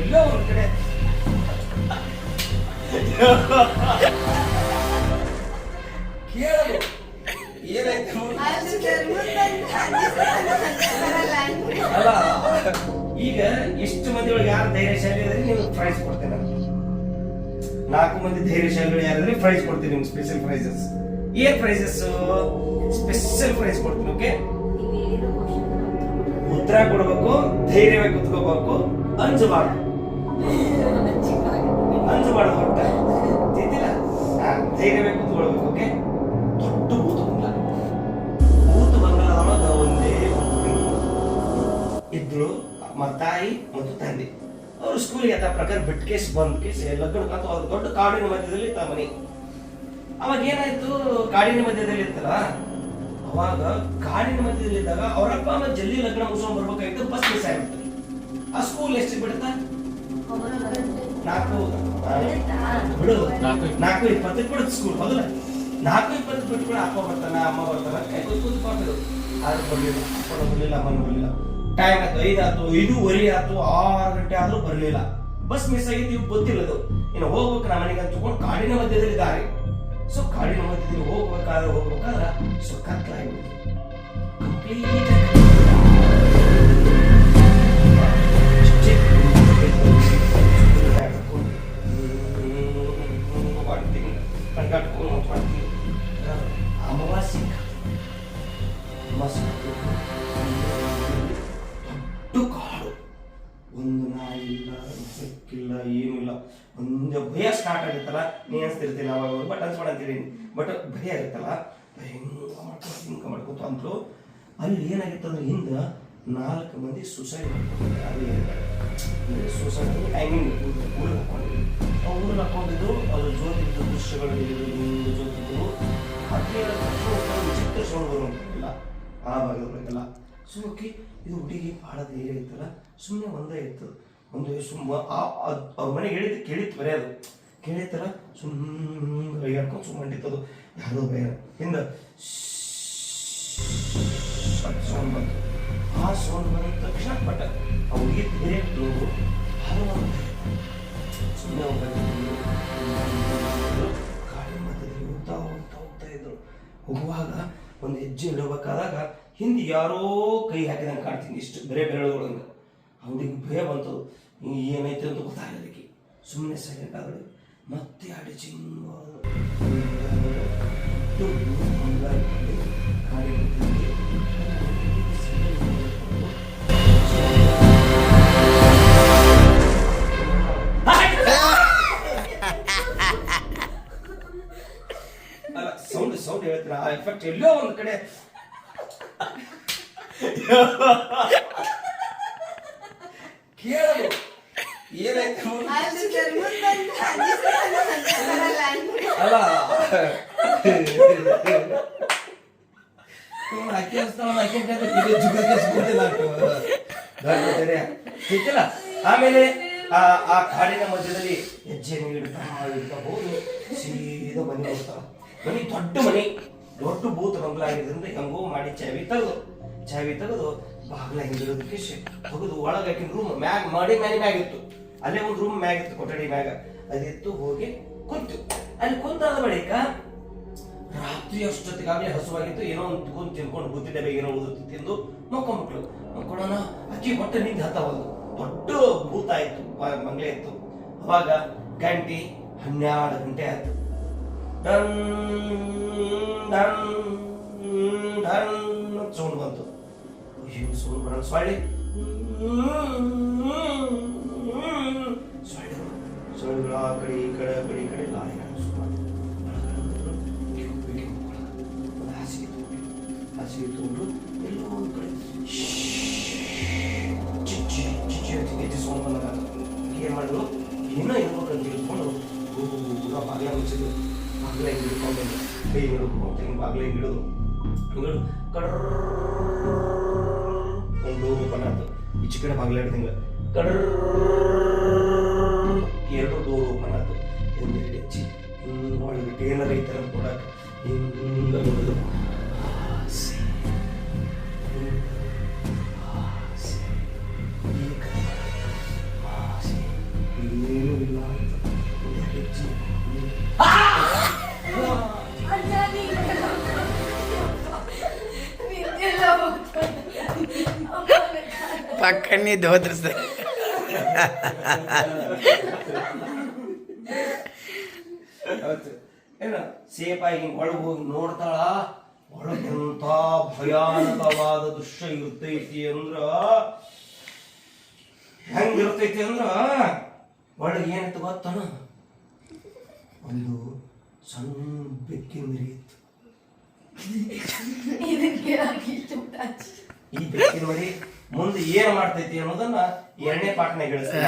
ಎಲ್ಲೋ ಒಂದ್ ಕಡೆ. ಕೇಳು ಅಲ್ಲ, ಈಗ ಇಷ್ಟು ಮಂದಿ ಒಳಗೆ ಯಾರು ಧೈರ್ಯಶಾಲಿ ಇದ್ರೆ ನೀವು ಪ್ರೈಸ್ ಕೊಡ್ತೇನೆ ನಾಲ್ಕು ಮಂದಿ ಧೈರ್ಯಶಾಲಿಗಳು ಯಾರಿದ್ರೆ ಪ್ರೈಸ್ ಕೊಡ್ತೀನಿ ನಿಮ್ಗೆ ಸ್ಪೆಷಲ್ ಪ್ರೈಸಸ್ ಏನ್ ಪ್ರೈಸಸ್ ಸ್ಪೆಷಲ್ ಪ್ರೈಸ್ ಕೊಡ್ತೀನಿ ಓಕೆ ಉತ್ತರ ಕೊಡ್ಬೇಕು ಧೈರ್ಯವಾಗಿ ಕುತ್ಕೋಬೇಕು. ಅಂಜಬಾರ್ದು ಅಂಜಬಾರ್ದು ಹೊರಟ. ತಿದ್ದಿಲ್ಲ ಹಾ, ಧೈರ್ಯವಾಗಿ ಕುತ್ಕೊಳ್ಬೇಕು ಓಕೆ ದೊಡ್ಡ ಭೂತ ಬಂಗಲ ಭೂತ ಬಂಗಲದೊಳಗ ಒಂದೇ ಇದ್ರು ಮ ತಾಯಿ ಮತ್ತು ತಂದೆ. ಅವರು ಸ್ಕೂಲ್ಗೆ ಅದ ಪ್ರಕಾರ ಬಿಟ್ಟು ಕೇಸ್ ಬಂದ್ ಕೇಸ್ ಲಗ್ನ ಅವ್ರ ದೊಡ್ಡ ಕಾಡಿನ ಮಧ್ಯದಲ್ಲಿ ಇತ್ತ ಮನೆ. ಅವಾಗ ಏನಾಯ್ತು ಕಾಡಿನ ಮಧ್ಯದಲ್ಲಿ ಇರ್ತಲ್ಲ ಅವಾಗ ಕಾಡಿನ ಮಧ್ಯದಲ್ಲಿ ಇದ್ದಾಗ ಅವರಪ್ಪ ಅಮ್ಮ ಜಲ್ದಿ ಲಗ್ನ ಮುಗಿಸ್ಕೊಂಡ್ ಬರ್ಬೇಕಾಯ್ತು ಬಸ್ ಮಿಸ್ ಆಗಿಬಿಡ್ತು. ಆ ಸ್ಕೂಲ್ ಎಷ್ಟು ಬಿಡುತ್ತಾ. ನಾಲ್ಕು ಇಪ್ಪತ್ತು ಬಿಡುತ್ತಾ? ಬಿಡು. ನಾಲ್ಕು ನಾಲ್ಕು ಇಪ್ಪತ್ತಕ್ಕೆ ಬಿಡುತ್ತೆ ಸ್ಕೂಲ್ ಹೌದಲ್ಲ? ನಾಲ್ಕು ಇಪ್ಪತ್ತು ಬಿಟ್ಬಿಡ ಅಪ್ಪ ಬರ್ತಾನ ಅಮ್ಮ ಬರ್ತಾನ? ಕೈ ಕೂತ್ ಕೂತ್ಕೊಂಡು ಆದ್ರೂ ಬರ್ಲಿಲ್ಲ. ಅಪ್ಪನ ಬರ್ಲಿಲ್ಲ ಅಮ್ಮನ ಬರ್ಲಿಲ್ಲ. ಟೈಮ್ ಆಯ್ತು ಐದು ಆಯ್ತು ಐದೂವರೆ ಆಯ್ತು ಆರು ಗಂಟೆ ಆದ್ರೂ ಬರ್ಲಿಲ್ಲ. ಬಸ್ ಮಿಸ್ ಆಗಿದ್ದು ಇವ್ ಗೊತ್ತಿಲ್ಲದು. ಇನ್ನು ಹೋಗ್ಬೇಕು ನಮ್ಮ ಮನೆಗೆ ಅಂತಕೊಂಡು ಕಾಡಿನ ಮಧ್ಯದಲ್ಲಿ ದಾರಿ. ಸೊ ಕಾಡಿನ ಮಧ್ಯದಲ್ಲಿ ಹೋಗ್ಬೇಕಾದ್ರೆ ಹೋಗ್ಬೇಕಾದ್ರೆ ಸೊ ಕತ್ಲಾಗಿ ಕಂಪ್ಲೀಟ್ ಸ್ಟಾರ್ಟ್ ಆಗುತ್ತಲ್ಲ, ನೀ ಅನ್ಸ್ತಿರ್ತೀನಿ ಅವಾಗ ಬಟ್ ಅನ್ಸ್ಬೇಡ ಅಂತೀನಿ ಬಟ್ ಭಯ ಇರುತ್ತಲ್ಲ ಹಿಂಗ ಮಾಡ್ಕೊಂಡು, ಹಿಂಗ ಮಾಡ್ಕೊತ ಅಲ್ಲಿ ಏನಾಗಿತ್ತು ಅಂದ್ರೆ ಹಿಂದೆ ನಾಲ್ಕು ಮಂದಿ ಸುಸೈಡ್ ಮಾಡ್ಕೊಂಡಿದ್ದಾರೆ ಸುಸೈಡ್ ಟೈಮಿಂಗ್ ಊರಿಗೆ ಹಾಕೊಂಡಿದ್ರು ಆ ಊರಿಗೆ ಹಾಕೊಂಡಿದ್ದು ಅದು ಜೋತಿದ್ದು ದೃಶ್ಯಗಳು ಜೋತಿದ್ದು ಅದೇ ವಿಚಿತ್ರ ಸೌಂಡ್ ಬರುವಂತಿಲ್ಲ ಆ ಭಾಗದಲ್ಲ ಸೊ ಓಕೆ ಇದು ಹುಡುಗಿ ಭಾಳ ಧೈರ್ಯ ಇತ್ತಲ್ಲ ಸುಮ್ಮನೆ ಒಂದೇ ಇತ್ತು. ಒಂದು ಸುಮ್ಮ, ಆ ಅವ್ರ ಮನೆಗೆ ಹೇಳಿದ್ದು ಕೇಳಿತ್ತು ಬರೀ ಅದು ಕೇಳಿತ್ತಲ್ಲ ಸುಮ್ಮನೆ ಬೈಗಾಡ್ಕೊಂಡು ಸುಮ್ಮನೆ ಇತ್ತದು. ಯಾರೋ ಭಯ? ಹಿಂದ ಸೌಂಡ್ ಬಂತು. ಆ ಸೌಂಡ್ ಬಂದ ತಕ್ಷಣ ಪಟ. ಅವ್ರಿಗೆ ಬೇರೆ ನೋಡು. ಸುಮ್ಮನೆ ಗಾಳಿ ಮಧ್ಯದಲ್ಲಿ ಹೋಗ್ತಾ ಹೋಗ್ತಾ ಹೋಗ್ತಾ ಇದ್ರು. ಹೋಗುವಾಗ ಒಂದು ಹೆಜ್ಜೆ ಇಡಬೇಕಾದಾಗ ಹಿಂದೆ ಯಾರೋ ಕೈ ಹಾಕಿದಂಗೆ ಕಾಣ್ತೀನಿ ಇಷ್ಟು ಬೇರೆ ಬೆರಳುಗಳಂಗೆ ಅವನಿಗೆ ಭಯ ಬಂತು. ಏನೈತೆ ಅಂತ ಗೊತ್ತಾಗಲಿಕ್ಕೆ ಸುಮ್ಮನೆ ಸೈಲೆಂಟ್ ಆದಳು. ಮತ್ತೆ ಅಡಿ ಚಿಂಗ ಗಾಡಿ ಮಧ್ಯದಲ್ಲಿ ಅಲ್ಲ ಸೌಂಡ್ ಸೌಂಡ್ ಹೇಳ್ತೀನಿ ಆ ಎಫೆಕ್ಟ್ ಎಲ್ಲೋ ಒಂದು ಕಡೆ ಕೇಳು ಅಲ್ಲ ಅಕ್ಕಿ ಆಮೇಲೆ ಆ ಆ ಕಾಡಿನ ಮಧ್ಯದಲ್ಲಿ ಹೆಜ್ಜೆ ನೀಡುತ್ತಾ ಇಡ್ತಾ ಹೋಗಿ ಸೀದಾ ಮನೆ ಹೋಗ್ತಾವ ಮನೆ ದೊಡ್ಡ ಮನೆ. ದೊಡ್ಡ ಭೂತ ಬಂಗ್ಲ ಆಗಿದ್ರಿಂದ ಹೆಂಗೋ ಮಾಡಿ ಚಾವಿ ತೆಗೆದು ಚಾವಿ ತೆಗೆದು ಬಾಗ್ಲ ಹಿಂದಿರೋದಕ್ಕೆ ತೆಗೆದು ಒಳಗೆ ಹಾಕಿನ ರೂಮ್ ಮ್ಯಾಗ್ ಮಾಡಿ ಮ್ಯಾಲೆ ಮ್ಯಾಗ ಇತ್ತು ಅಲ್ಲೇ ಒಂದು ರೂಮ್ ಮ್ಯಾಗ ಇತ್ತು, ಕೊಠಡಿ ಮ್ಯಾಗ. ಅದಿತ್ತು ಹೋಗಿ ಕುಂತು. ಅಲ್ಲಿ ಕುಂತಾದ ಬಳಿಕ ರಾತ್ರಿ ಅಷ್ಟೊತ್ತಿಗಾಗಲೇ ಹಸುವಾಗಿತ್ತು. ಏನೋ ಒಂದು ಕುಂತು ತಿನ್ಕೊಂಡು ಬುದ್ಧಿದೆ ಬೇಗ ಏನೋ ಉದುರ್ತಿ ತಿಂದು ಮಕ್ಕೊಂಬಿಟ್ಲು ಮಕ್ಕೊಳ್ಳೋಣ ಅಕ್ಕಿ ಹೊಟ್ಟೆ ನಿಂತು ಹತ್ತವಲ್ದು ದೊಡ್ಡ ಭೂತ ಆಯ್ತು ಬ- ಇತ್ತು. ಅವಾಗ ಗಂಟಿ ಹನ್ನೆರಡು ಗಂಟೆ ಆಯ್ತು. ಡನ್ ಡನ್ ಡನ್ ಸೌಂಡ್ ಬಂತು. ಸೌಂಡ್ ಬರೋಣ ಸೊಳ್ಳೆ ಸೊಳ್ಳೆಗಳು ಆ ಕಡೆ, ಈ ಕಡೆ, ಆ ಕಡೆ, ಈ ಕಡೆ ಲಾರಿ ಹಾಸಿಗೆ ತಗೊಂಡು ಹಾಸಿಗೆ ತಗೊಂಡು ಎಲ್ಲೋ ಒಂದು ಕಡೆ. ಚಿಚ್ಚಿ ಚಿಚ್ಚಿ ಗೆಜ್ಜೆ ಸೌಂಡ್ ಬಂದಾಗ ಏನು ಮಾಡಿದ್ರು? ಇನ್ನೂ ಇರ್ಬೇಕು ಕಡೆ ತಿಳ್ಕೊಂಡು ಊರ ಬಾಗಿಲ ಮುಚ್ಚಿದ್ರು. ಬಾಗಿಲ ಹಿಂಗೆ ಹಿಡ್ಕೊಂಡು ಕೈ ಹಿಡ್ಕೊಂಡು ಹಿಂಗೆ ಬಾಗಿಲ ಹಿಂಗೆ ಹಿಡಿದು ಹಿಂಗೆ ಕಡ್ರ ಒಂದು ಈಚೆ ಕಡೆ ಬಾಗಿಲ ಹಿಡ್ದಂಗೆ ಕಡ್ರ ಏನಾರ ಈ ಥರ ಕೊಡಕ್ಕೆ ಹಿಂಗೆ ನೋಡಿದ್ರು. ಪಕ್ಕಣ್ಣಿ ದೋದ್ರಿಸ್ದೆ ಏನು ಸೇಫ್ ಆಗಿ ಒಳಗೆ ಹೋಗಿ ನೋಡ್ತಾಳ? ಒಳಗೆಂತ ಭಯಾನಕವಾದ ದೃಶ್ಯ ಇರ್ತೈತಿ ಅಂದ್ರ ಹೆಂಗಿರ್ತೈತಿ ಅಂದ್ರ ಒಳಗೆ ಏನಿತ್ತು ಗೊತ್ತನ? ಒಂದು ಸಣ್ಣ ಬೆಕ್ಕಿನ ರೀತಿ. ಈ ಬೆಕ್ಕಿನ ಮರಿ ಮುಂದೆ ಏನ್ ಮಾಡ್ತೈತಿ ಅನ್ನೋದನ್ನ ಎರಡನೇ ಪಾಠನಾಗ ಹೇಳಿಸ್ತೀನಿ